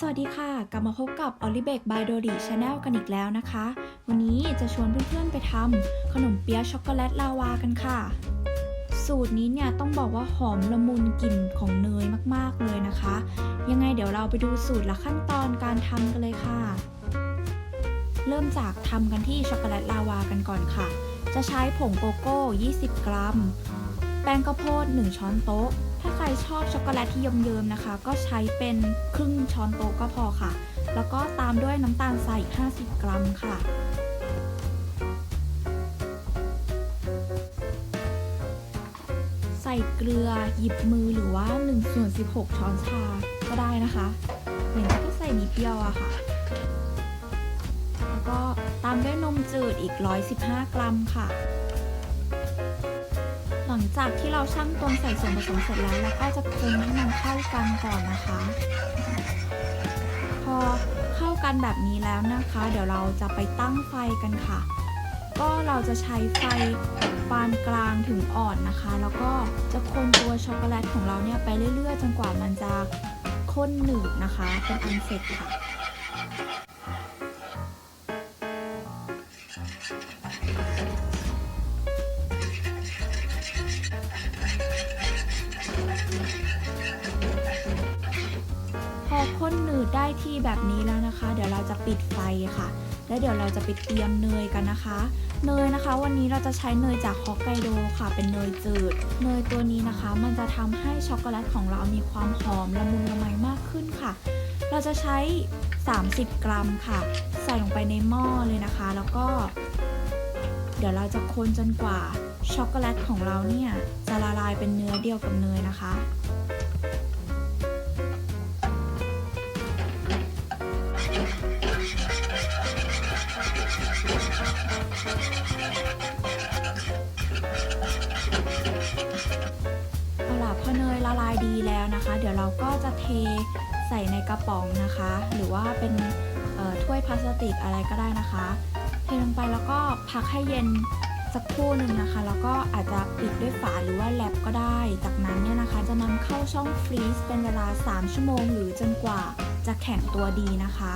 สวัสดีค่ะ กลับมาพบกับ o l i b e k by Dori Channel กันอีกแล้วนะคะ วันนี้จะชวนเพื่อนๆไปทำขนมเปี๊ยะช็อกโกแลตลาวากันค่ะ สูตรนี้เนี่ยต้องบอกว่าหอมละมุนกลิ่นของเนยมากๆเลยนะคะ ยังไงเดี๋ยวเราไปดูสูตรและขั้นตอนการทำกันเลยค่ะ เริ่มจากทำกันที่ช็อกโกแลตลาวากันก่อนค่ะ จะใช้ผงโกโก้ 20 กรัม แป้งข้าวโพด 1 ช้อนโต๊ะ ถ้าใครชอบช็อกโกแลตที่เยิ้มๆนะคะ ก็ใช้เป็นครึ่งช้อนโต๊ะก็พอค่ะ แล้วก็ตามด้วยน้ำตาลใส่50 กรัมค่ะใส่เกลือหยิบมือหรือว่า1ส่วน16 ช้อนชา ก็ได้นะคะเห็นก็ใส่นิดเดียวอะค่ะ แล้วก็ตามด้วยนมจืดอีก 115 กรัมค่ะ หลังจากที่เราชั่งตวงใส่ส่วนผสมเสร็จแล้วเราก็จะคนให้มันเข้ากันก่อนนะคะ พอเข้ากันแบบนี้แล้วนะคะ เดี๋ยวเราจะไปตั้งไฟกันค่ะ ก็เราจะใช้ไฟปานกลางถึงอ่อนนะคะ แล้วก็จะคนตัวช็อกโกแลตของเราเนี่ยไปเรื่อยๆ จนกว่ามันจะข้นหนืดนะคะ เป็นอันเสร็จค่ะ ได้ที่แบบนี้แล้วนะคะ เดี๋ยวเราจะปิดไฟค่ะ แล้วเดี๋ยวเราจะไปเตรียมเนยกันนะคะ เนยนะคะ วันนี้เราจะใช้เนยจากฮอกไกโดค่ะ เป็นเนยจืด เนยตัวนี้นะคะ มันจะทำให้ช็อกโกแลตของเรามีความหอมละมุนละไมมากขึ้นค่ะ เราจะใช้ 30 กรัมค่ะ ใส่ลงไปในหม้อเลยนะคะ แล้วก็ เดี๋ยวเราจะคนจนกว่าช็อกโกแลตของเราเนี่ยจะละลายเป็นเนื้อเดียวกับเนยนะคะ เอาล่ะพอเนยละลายดีแล้วนะคะ เดี๋ยวเราก็จะเทใส่ในกระป๋องนะคะ หรือว่าเป็นถ้วยพลาสติกอะไรก็ได้นะคะ เทลงไปแล้วก็พักให้เย็นสักครู่หนึ่งนะคะ แล้วก็อาจจะปิดด้วยฝาหรือว่าแลปก็ได้ จากนั้นเนี่ยนะคะ จะนำเข้าช่องฟรีซเป็นเวลา 3 ชั่วโมง หรือจนกว่าจะแข็งตัวดีนะคะ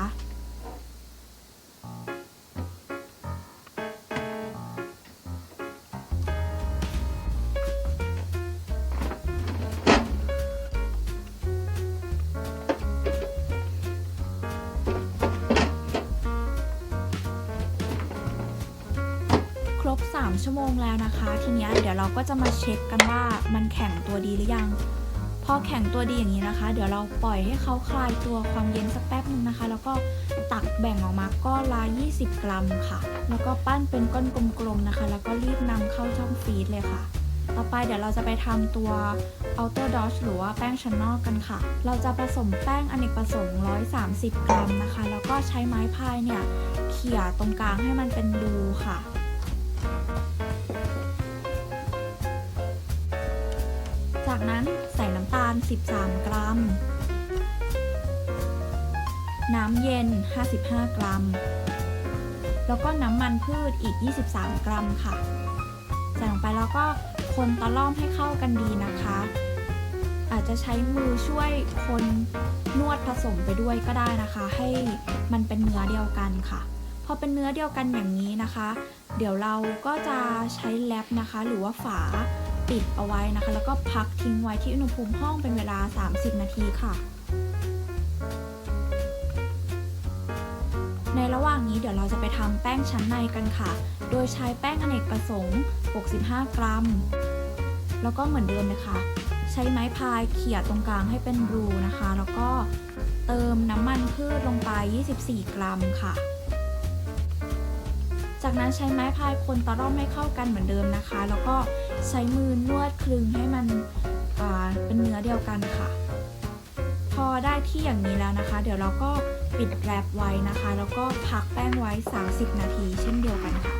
ครบ 3 ชั่วโมงแล้วนะคะ ทีนี้เดี๋ยวเราก็จะมาเช็คกันว่ามันแข็งตัวดีหรือยัง พอแข็งตัวดีอย่างนี้นะคะ เดี๋ยวเราปล่อยให้เขาคลายตัวความเย็นสักแป๊บนึงนะคะ แล้วก็ตักแบ่งออกมาก้อนละ20 กรัมค่ะ แล้วก็ปั้นเป็นก้อนกลมๆนะคะ แล้วก็รีบนำเข้าช่องฟรีซเลยค่ะ ต่อไปเดี๋ยวเราจะไปทำตัว outer dosh หรือว่าแป้งชั้นนอกกันค่ะ เราจะผสมแป้งอเนกประสงค์ 130 กรัมนะคะ แล้วก็ใช้ไม้พายเนี่ยเขี่ยตรงกลางให้มันเป็นรูค่ะ จากนั้นใส่น้ำตาล 13 กรัม น้ำเย็น 55 กรัม แล้วก็น้ำมันพืชอีก 23 กรัมค่ะ ใส่ลงไปแล้วก็คนตะล่อมให้เข้ากันดีนะคะ อาจจะใช้มือช่วยคนนวดผสมไปด้วยก็ได้นะคะ ให้มันเป็นเนื้อเดียวกันค่ะ พอเป็นเนื้อเดียวกันอย่างนี้นะคะ เดี๋ยวเราก็จะใช้แรปนะคะ หรือว่าฝา ปิดเอาไว้นะคะ แล้วก็พักทิ้งไว้ที่อุณหภูมิห้องเป็นเวลา 30 นาทีค่ะ ในระหว่างนี้เดี๋ยวเราจะไปทำแป้งชั้นในกันค่ะ โดยใช้แป้งอเนกประสงค์ 65 กรัม แล้วก็เหมือนเดิมเลยค่ะ ใช้ไม้พายเขี่ยตรงกลางให้เป็นรูนะคะ แล้วก็เติมน้ำมันพืชลงไป 24 กรัมค่ะจากนั้นใช้ไม้พายคนตะล่อมให้เข้ากันเหมือนเดิมนะคะ แล้วก็ ใช้มือนวดคลึงให้มันเป็นเนื้อเดียวกันค่ะ พอได้ที่อย่างนี้แล้วนะคะ เดี๋ยวเราก็ปิดแรปไว้นะคะ แล้วก็พักแป้งไว้ 30 นาทีเช่นเดียวกันค่ะ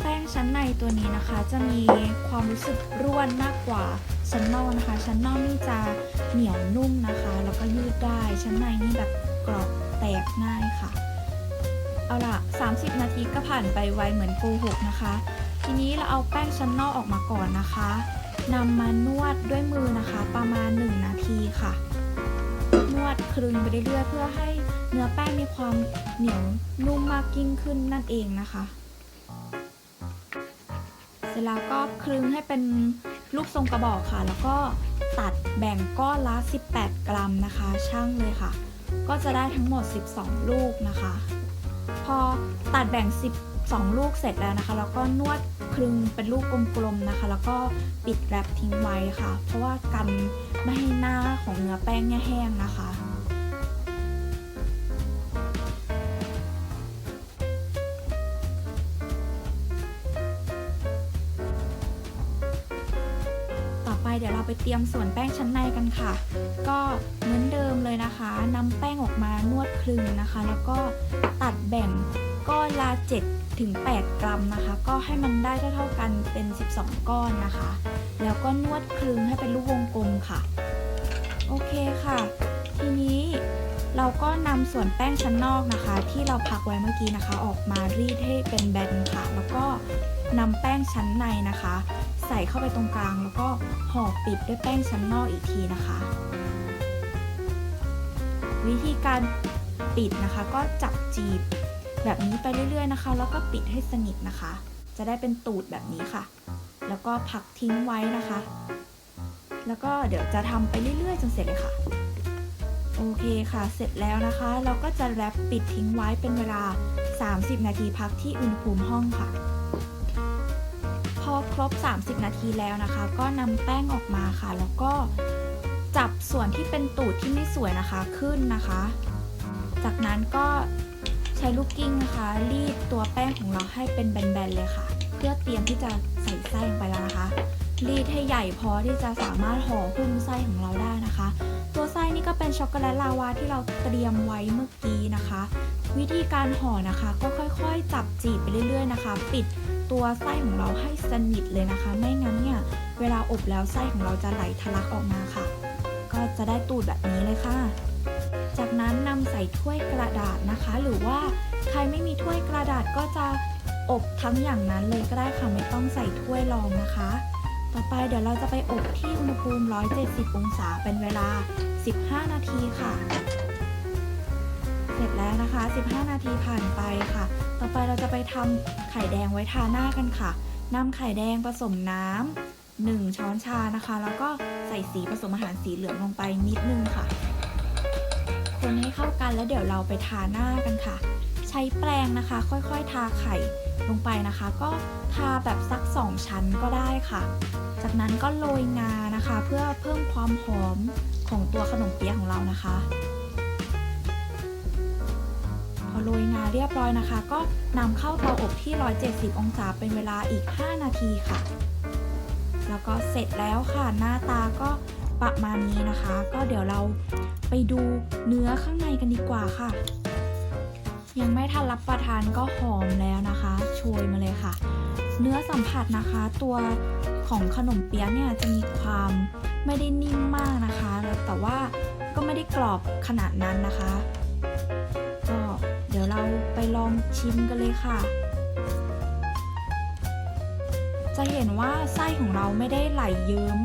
แป้งชั้นในตัวนี้นะคะ จะมีความรู้สึกร่วนมากกว่าชั้นนอกนะคะ ชั้นนอกนี่จะเหนียวนุ่มนะคะ แล้วก็ยืดได้ ชั้นในนี่แบบกรอบแตกง่ายค่ะ เอาล่ะ 30 นาทีก็ผ่านไปไวเหมือนโกหกนะคะ ทีนี้เราเอาแป้งชั้นนอกออกมาก่อนนะคะนำมานวดด้วยมือนะคะ ประมาณ 1 นาทีค่ะ นวดคลึงไปเรื่อยๆเพื่อให้เนื้อแป้งมีความเหนียวนุ่มมากยิ่งขึ้นนั่นเองนะคะ เสร็จแล้วก็คลึงให้เป็นรูปทรงกระบอกค่ะ แล้วก็ตัดแบ่งก้อนละ 18 กรัมนะคะ ช่างเลยค่ะ ก็จะได้ทั้งหมด 12 ลูกนะคะ พอตัดแบ่ง 2 ลูกเสร็จแล้วนะคะ แล้วก็นวดคลึงเป็นลูกกลมๆนะคะ แล้วก็ปิดแรปทิ้งไว้ค่ะ เพราะว่ากันไม่ให้หน้าของเนื้อแป้งเนี่ยแห้งนะคะต่อไปเดี๋ยวเราไปเตรียมส่วนแป้งชั้นในกันค่ะ ก็เหมือนเดิมเลยนะคะนำแป้งออกมานวดคลึงนะคะ แล้วก็ตัดแบ่งก้อนละ7 ถึง 8 กรัมนะคะ ก็ให้มันได้เท่าๆกันเป็น 12 ก้อนนะคะ แล้วก็นวดคลึงให้เป็นลูกวงกลมค่ะ โอเคค่ะ ทีนี้เราก็นำส่วนแป้งชั้นนอกนะคะ ที่เราพักไว้เมื่อกี้นะคะ ออกมารีดให้เป็นแบนค่ะ แล้วก็นำแป้งชั้นในนะคะ ใส่เข้าไปตรงกลาง แล้วก็ห่อปิดด้วยแป้งชั้นนอกอีกทีนะคะ วิธีการปิดนะคะก็จับจีบ แบบนี้ไปเรื่อยๆนะคะ แล้วก็ปิดให้สนิทนะคะ จะได้เป็นตูดแบบนี้ค่ะ แล้วก็พักทิ้งไว้นะคะ แล้วก็เดี๋ยวจะทำไปเรื่อยๆจนเสร็จเลยค่ะ โอเคค่ะ เสร็จแล้วนะคะ เราก็จะแรปปิดทิ้งไว้เป็นเวลา 30 นาทีพักที่อุณหภูมิห้องค่ะ พอครบ 30 นาทีแล้วนะคะ ก็นำแป้งออกมาค่ะ แล้วก็จับส่วนที่เป็นตูดที่ไม่สวยนะคะขึ้นนะคะ จากนั้นก็ ใช้ลูกกิ้งนะคะ รีดตัวแป้งของเราให้เป็นแบนๆเลยค่ะ เพื่อเตรียมที่จะใส่ไส้ลงไปแล้วนะคะ รีดให้ใหญ่พอที่จะสามารถห่อหุ้มไส้ของเราได้นะคะ ตัวไส้นี่ก็เป็นช็อกโกแลตลาวาที่เราเตรียมไว้เมื่อกี้นะคะ วิธีการห่อนะคะ ก็ค่อยๆ จับจีบไปเรื่อย ๆนะคะ ปิดตัวไส้ของเราให้สนิทเลยนะคะ ไม่งั้นเนี่ยเวลาอบแล้วไส้ของเราจะไหลทะลักออกมาค่ะ ก็จะได้ตูดแบบนี้เลยค่ะ จากนั้นนำใส่ถ้วยกระดาษนะคะ หรือว่าใครไม่มีถ้วยกระดาษก็จะอบทั้งอย่างนั้นเลยก็ได้ค่ะไม่ต้องใส่ถ้วยรองนะคะ ต่อไปเดี๋ยวเราจะไปอบที่อุณหภูมิ 170 องศาเป็นเวลา 15 นาทีค่ะ เสร็จแล้วนะคะ 15 นาทีผ่านไปค่ะ ต่อไปเราจะไปทำไข่แดงไว้ทาหน้ากันค่ะนำไข่แดงผสมน้ำ1ช้อนชานะคะ แล้วก็ใส่สีผสมอาหารสีเหลืองลงไปนิดนึงค่ะ คนให้เข้ากันแล้วเดี๋ยวเราไปทาหน้ากันค่ะ ใช้แปรงนะคะ ค่อยๆ ทาไข่ลงไปนะคะ ก็ทาแบบสัก 2 ชั้นก็ได้ค่ะ จากนั้นก็โรยงานะคะ เพื่อเพิ่มความหอมของตัวขนมเปี๊ยะของเรานะคะพอโรยงาเรียบร้อยนะคะ ก็นำเข้าเตาอบที่ 170 องศาเป็นเวลาอีก 5 นาทีค่ะ แล้วก็เสร็จแล้วค่ะหน้าตาก็ ประมาณนี้นะคะ ก็เดี๋ยวเราไปดูเนื้อข้างในกันดีกว่าค่ะ ยังไม่ทันรับประทานก็หอมแล้วนะคะโชยมาเลยค่ะ เนื้อสัมผัสนะคะ ตัวของขนมเปี๊ยะเนี่ยจะมีความไม่ได้นิ่มมากนะคะ แต่ว่าก็ไม่ได้กรอบขนาดนั้นนะคะ ก็เดี๋ยวเราไปลองชิมกันเลยค่ะ จะเห็นว่าไส้ของเราไม่ได้ไหลเยิ้ม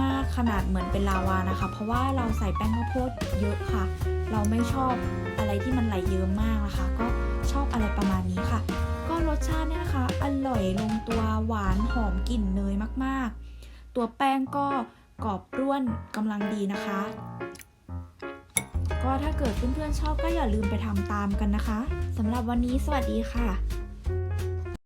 มากขนาดเหมือนเป็นลาวานะคะ เพราะว่าเราใส่แป้งข้าวโพดเยอะค่ะ เราไม่ชอบอะไรที่มันไหลเยิ้มมากนะคะ ก็ชอบอะไรประมาณนี้ค่ะ ก็รสชาติเนี่ยนะคะ อร่อยลงตัวหวานหอมกลิ่นเนยมากๆ ตัวแป้งก็กรอบร่วนกำลังดีนะคะ ก็ถ้าเกิดเพื่อนๆชอบก็อย่าลืมไปทำตามกันนะคะสำหรับวันนี้สวัสดีค่ะ